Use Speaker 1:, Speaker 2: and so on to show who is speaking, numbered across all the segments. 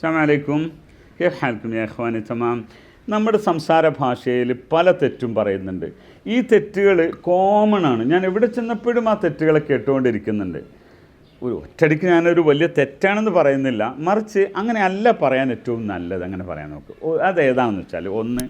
Speaker 1: അസ്സലാമലൈക്കും. ഹാൽക്കും യഹ്വാനി തമാം. നമ്മുടെ സംസാര ഭാഷയിൽ പല തെറ്റും പറയുന്നുണ്ട്. ഈ തെറ്റുകൾ കോമൺ ആണ്. ഞാൻ എവിടെ ചെന്നപ്പോഴും ആ തെറ്റുകളെ കേട്ടുകൊണ്ടിരിക്കുന്നുണ്ട്. ഒരു ഒറ്റടിക്ക് ഞാനൊരു വലിയ തെറ്റാണെന്ന് പറയുന്നില്ല. മറിച്ച് അങ്ങനെ അല്ല പറയാൻ ഏറ്റവും നല്ലത്. അങ്ങനെ പറയാൻ നോക്ക്. അതേതാണെന്ന് വെച്ചാൽ ഒന്ന്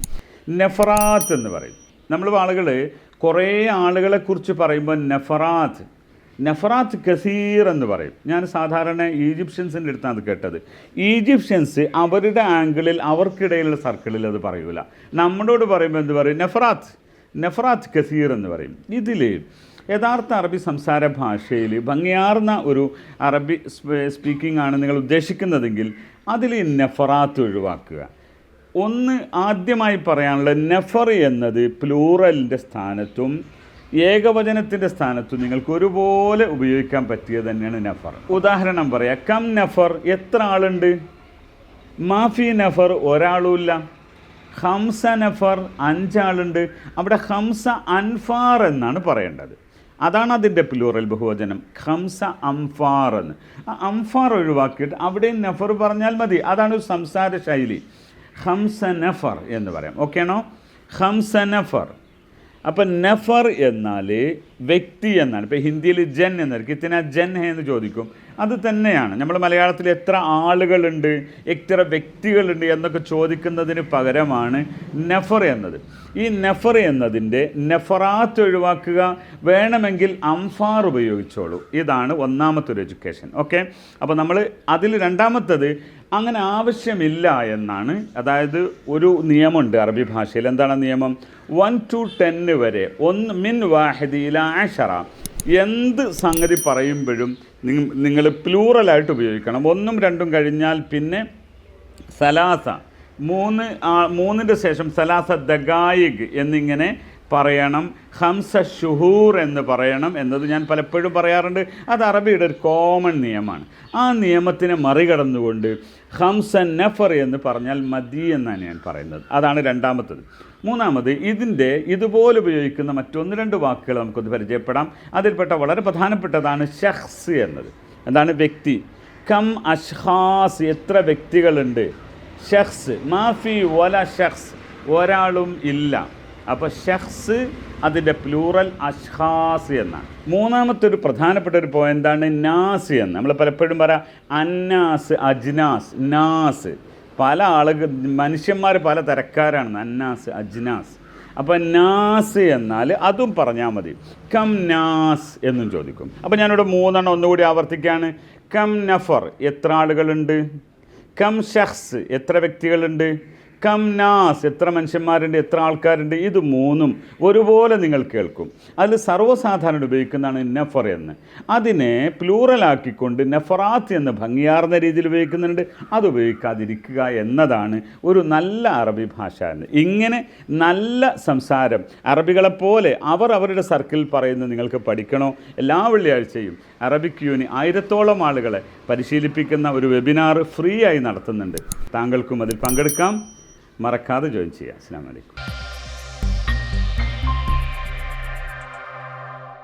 Speaker 1: നെഫറാത്ത് എന്ന് പറയും. നമ്മൾ ആളുകൾ കുറേ ആളുകളെക്കുറിച്ച് പറയുമ്പോൾ നെഫറാത്ത് നഫറാത്ത് കസീർ എന്ന് പറയും. ഞാൻ സാധാരണ ഈജിപ്ഷ്യൻസിന്റെ അടുത്താണ് അത് കേട്ടത്. ഈജിപ്ഷ്യൻസ് അവരുടെ ആംഗിളിൽ അവർക്കിടയിലുള്ള സർക്കിളിൽ അത് പറയൂല. നമ്മളോട് പറയുമ്പോൾ എന്ത് പറയും? നഫറാത്ത് നഫറാത്ത് കസീർ എന്ന് പറയും. ഇതിൽ യഥാർത്ഥ അറബി സംസാര ഭാഷയിൽ ഭംഗിയാർന്ന ഒരു അറബി സ്പീക്കിംഗ് ആണ് നിങ്ങൾ ഉദ്ദേശിക്കുന്നതെങ്കിൽ അതിൽ നഫറാത്ത് ഒഴിവാക്കുക. ഒന്ന് ആദ്യമായി പറയാനുള്ള നഫർ എന്നത് പ്ലൂറലിന്റെ സ്ഥാനത്തും ഏകവചനത്തിന്റെ സ്ഥാനത്ത് നിങ്ങൾക്ക് ഒരുപോലെ ഉപയോഗിക്കാൻ പറ്റിയത് തന്നെയാണ് നഫർ. ഉദാഹരണം പറയാം കം നഫർ എത്ര ആളുണ്ട്? മാഫി നഫർ ഒരാളുമില്ല. ഹംസ നഫർ അഞ്ചാളുണ്ട്. അവിടെ ഹംസ അൻഫാർ എന്നാണ് പറയേണ്ടത്. അതാണ് അതിന്റെ പ്ലൂറൽ ബഹുവചനം ഹംസ അംഫാർ എന്ന്. ആ അംഫാർ ഒഴിവാക്കിയിട്ട് അവിടെയും നഫർ പറഞ്ഞാൽ മതി. അതാണ് സംസാര ശൈലി. ഹംസ നഫർ എന്ന് പറയാം. ഓക്കെയാണോ ഹംസ നഫർ. അപ്പം നഫർ എന്നാൽ വ്യക്തി എന്നാണ്. ഇപ്പോൾ ഹിന്ദിയിൽ ജൻ എന്നായിരിക്കും ഇത്തിന ജൻ ഹേ എന്ന് ചോദിക്കും. അത് തന്നെയാണ്. നമ്മൾ മലയാളത്തിൽ എത്ര ആളുകളുണ്ട് എത്ര വ്യക്തികളുണ്ട് എന്നൊക്കെ ചോദിക്കുന്നതിന് പകരമാണ് നഫർ എന്നത്. ഈ നഫർ എന്നതിന്റെ നഫറാത്ത് ഒഴിവാക്കുക വേണമെങ്കിൽ അംഫാർ ഉപയോഗിച്ചോളൂ. ഇതാണ് ഒന്നാമത്തെ ഒരു എഡ്യൂക്കേഷൻ. ഓക്കെ? അപ്പോൾ നമ്മൾ അതിൽ രണ്ടാമത്തത് അങ്ങനെ ആവശ്യമില്ല എന്നാണ്. അതായത് ഒരു നിയമമുണ്ട് അറബി ഭാഷയിൽ. എന്താണ് നിയമം? വൺ ടു ടെന്ന് വരെ. ഒന്ന് മിൻ വാഹിദിയില ആഷറ എന്ത് സംഗതി പറയുമ്പോഴും നിങ്ങൾ പ്ലൂറലായിട്ട് ഉപയോഗിക്കണം. ഒന്നും രണ്ടും കഴിഞ്ഞാൽ പിന്നെ സലാസ. മൂന്ന് മൂന്നിന്റെ ശേഷം സലാസ ദഗായിഗ് എന്നിങ്ങനെ പറയണം. ഹംസ ഷുഹൂർ എന്ന് പറയണം എന്നത് ഞാൻ പലപ്പോഴും പറയാറുണ്ട്. അത് അറബിയുടെ ഒരു കോമൺ നിയമമാണ്. ആ നിയമത്തിനെ മറികടന്നുകൊണ്ട് ഹംസ നഫർ എന്ന് പറഞ്ഞാൽ മതി എന്നാണ് ഞാൻ പറയുന്നത്. അതാണ് രണ്ടാമത്തത്. മൂന്നാമത് ഇതിന്റെ ഇതുപോലെ ഉപയോഗിക്കുന്ന മറ്റൊന്ന് രണ്ട് വാക്കുകൾ നമുക്കൊന്ന് പരിചയപ്പെടാം. അതിൽപ്പെട്ട വളരെ പ്രധാനപ്പെട്ടതാണ് ഷഹ്സ് എന്നത്. എന്താണ് വ്യക്തി? കം അഷ്ഹാസ് എത്ര വ്യക്തികളുണ്ട്? ഷഹ്സ് മാഫി വല ഷഹ്സ് ഒരാളും ഇല്ല. അപ്പോൾ ഷഖ്സ് അതിന്റെ പ്ലൂറൽ അഷ്ഹാസ് എന്നാണ്. മൂന്നാമത്തെ ഒരു പ്രധാനപ്പെട്ട ഒരു പോയിന്റാണ് നാസ് എന്ന്. നമ്മൾ പലപ്പോഴും പറയാം അന്നാസ് അജ്നാസ് നാസ്. പല ആളുകൾ മനുഷ്യന്മാർ പല തരക്കാരാണ്. അന്നാസ് അജ്നാസ്. അപ്പോൾ നാസ് എന്നാൽ അതും പറഞ്ഞാൽ മതി. കം നാസ് എന്നും ചോദിക്കും. അപ്പോൾ ഞാനിവിടെ മൂന്നെണ്ണം ഒന്നുകൂടി ആവർത്തിക്കുകയാണ് കം നഫർ എത്ര ആളുകളുണ്ട്? കം ഷഖ്സ് എത്ര വ്യക്തികളുണ്ട്? കം നാസ് എത്ര മനുഷ്യന്മാരുണ്ട് എത്ര ആൾക്കാരുണ്ട് ഇത് മൂന്നും ഒരുപോലെ നിങ്ങൾ കേൾക്കും. അതിൽ സർവസാധാരണ ഉപയോഗിക്കുന്നതാണ് നഫർ എന്ന്. അതിനെ പ്ലൂറലാക്കിക്കൊണ്ട് നഫറാത്ത് എന്ന് ഭംഗിയാർന്ന രീതിയിൽ ഉപയോഗിക്കുന്നുണ്ട്. അത് ഉപയോഗിക്കാതിരിക്കുക എന്നതാണ് ഒരു നല്ല അറബി ഭാഷ എന്ന്. ഇങ്ങനെ നല്ല സംസാരം അറബികളെപ്പോലെ അവർ അവരുടെ സർക്കിളിൽ പറയുന്നത് നിങ്ങൾക്ക് പഠിക്കണോ? എല്ലാ വെള്ളിയാഴ്ചയും അറബിക് യൂണി ആയിരത്തോളം ആളുകളെ പരിശീലിപ്പിക്കുന്ന ഒരു വെബിനാർ ഫ്രീ ആയി നടത്തുന്നുണ്ട്. താങ്കൾക്കും അതിൽ പങ്കെടുക്കാം. മറക്കാതെ ജോയിൻ ചെയ്യുക. അസ്സാം വലൈക്കും